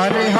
Hare Hare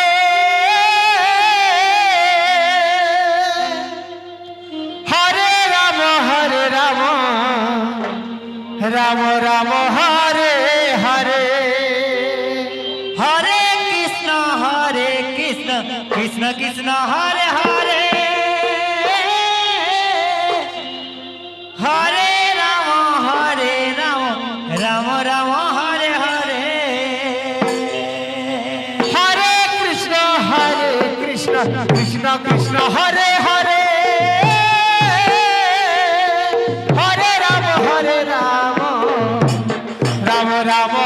Ram Ram Hare Ramón.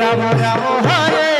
Ram Ram Hare